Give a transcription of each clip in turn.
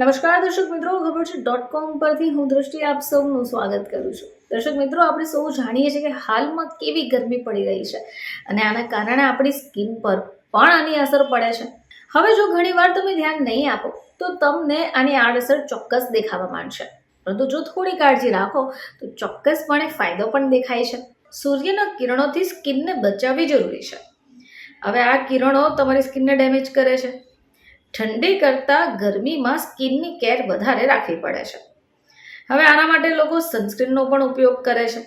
નમસ્કાર દર્શક મિત્રો, ખબર છે. ડોટ કોમ પરથી હું દ્રષ્ટિ આપ સૌનું સ્વાગત કરું છું. દર્શક મિત્રો, આપણે સૌ જાણીએ છીએ કે હાલમાં કેવી ગરમી પડી રહી છે અને આના કારણે આપણી સ્કિન પર પણ આની અસર પડે છે. હવે જો ઘણીવાર તમે ધ્યાન નહીં આપો, તો તમને આની આડઅસર ચોક્કસ દેખાવા માંડશે. પરંતુ જો થોડી કાળજી રાખો, તો ચોક્કસપણે ફાયદો પણ દેખાય છે. સૂર્યના કિરણોથી સ્કિનને બચાવવી જરૂરી છે. હવે આ કિરણો તમારી સ્કિનને ડેમેજ કરે છે. ઠંડી કરતાં ગરમીમાં સ્કિનની કેર વધારે રાખવી પડે છે. હવે આના માટે લોકો સનસ્ક્રીનનો પણ ઉપયોગ કરે છે.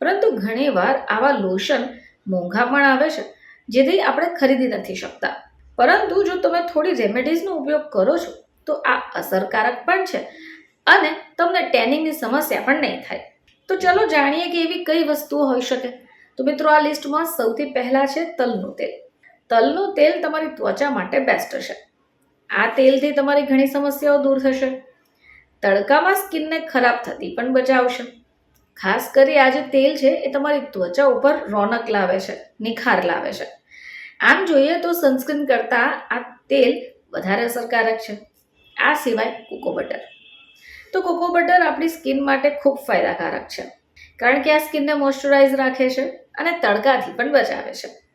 પરંતુ ઘણીવાર આવા લોશન મોંઘા પણ આવે છે, જેથી આપણે ખરીદી નથી શકતા. પરંતુ જો તમે થોડી રેમેડીઝનો ઉપયોગ કરો છો, તો આ અસરકારક પણ છે અને તમને ટેનિંગની સમસ્યા પણ નહીં થાય. તો ચલો જાણીએ કે એવી કઈ વસ્તુઓ હોઈ શકે. તો મિત્રો આ લિસ્ટમાં સૌથી પહેલાં છે તલનું તેલ. તલનું તેલ તમારી ત્વચા માટે બેસ્ટ છે. આ તેલથી તમારી ઘણી સમસ્યાઓ દૂર થશે. તડકામાં સ્કિનને ખરાબ થતી પણ બચાવશે. ખાસ કરી આ જે તેલ છે એ તમારી ત્વચા ઉપર રોનક લાવે છે, નિખાર લાવે છે. આમ જોઈએ તો સનસ્ક્રીન કરતાં આ તેલ વધારે અસરકારક છે. આ સિવાય કોકો બટર. તો કોકો બટર આપણી સ્કિન માટે ખૂબ ફાયદાકારક છે. કારણ કે આ સ્કિનને મોઇશ્ચરાઇઝ રાખે છે અને તડકાથી પણ બચાવે છે.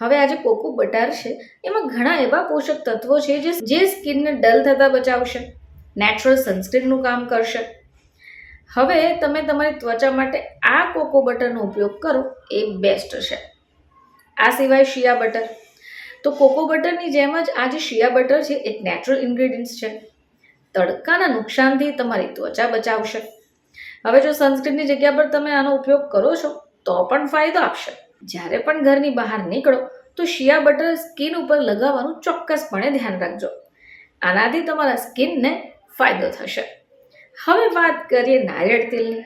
હવે આ જે કોકો બટર છે, એમાં ઘણા એવા પોષક તત્વો છે જે જે સ્કિનને ડલ થતાં બચાવશે નેચરલ સનસ્ક્રીનનું કામ કરશે. હવે તમે તમારી ત્વચા માટે આ કોકો બટરનો ઉપયોગ કરો, એ બેસ્ટ છે. આ સિવાય શિયા બટર. તો કોકો બટરની જેમ જ આ જે શિયા બટર છે, એક નેચરલ ઇન્ગ્રેડિયન્ટ્સ છે. તડકાના નુકસાનથી તમારી ત્વચા બચાવશે. હવે જો સનસ્ક્રીનની જગ્યા પર તમે આનો ઉપયોગ કરો છો, તો પણ ફાયદો આપશે. જ્યારે પણ ઘરની બહાર નીકળો, તો શિયા બટર સ્કિન ઉપર લગાવવાનું ચોક્કસપણે ધ્યાન રાખજો. આનાથી તમારા સ્કિનને ફાયદો થશે. હવે વાત કરીએ નારિયેળ તેલની.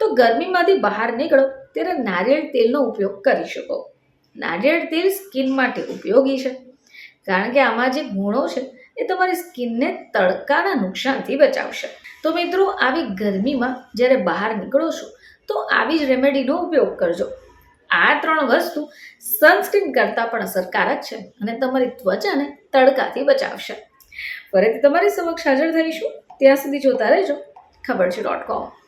તો ગરમીમાંથી બહાર નીકળો, ત્યારે નારિયેળ તેલનો ઉપયોગ કરી શકો. નારિયેળ તેલ સ્કિન માટે ઉપયોગી છે, કારણ કે આમાં જે ગુણો છે, એ તમારી સ્કિનને તડકાના નુકસાનથી બચાવશે. તો મિત્રો, આવી ગરમીમાં જ્યારે બહાર નીકળો છો, તો આવી જ રેમેડીનો ઉપયોગ કરજો. આ ત્રણ વસ્તુ સનસ્ક્રીન કરતાં પણ અસરકારક છે અને તમારી ત્વચાને તડકાથી બચાવશે. ફરીથી તમારી સમક્ષ હાજર થઈશું. ત્યાં સુધી જોતા રહેજો. ખબર છે ડોટ કોમ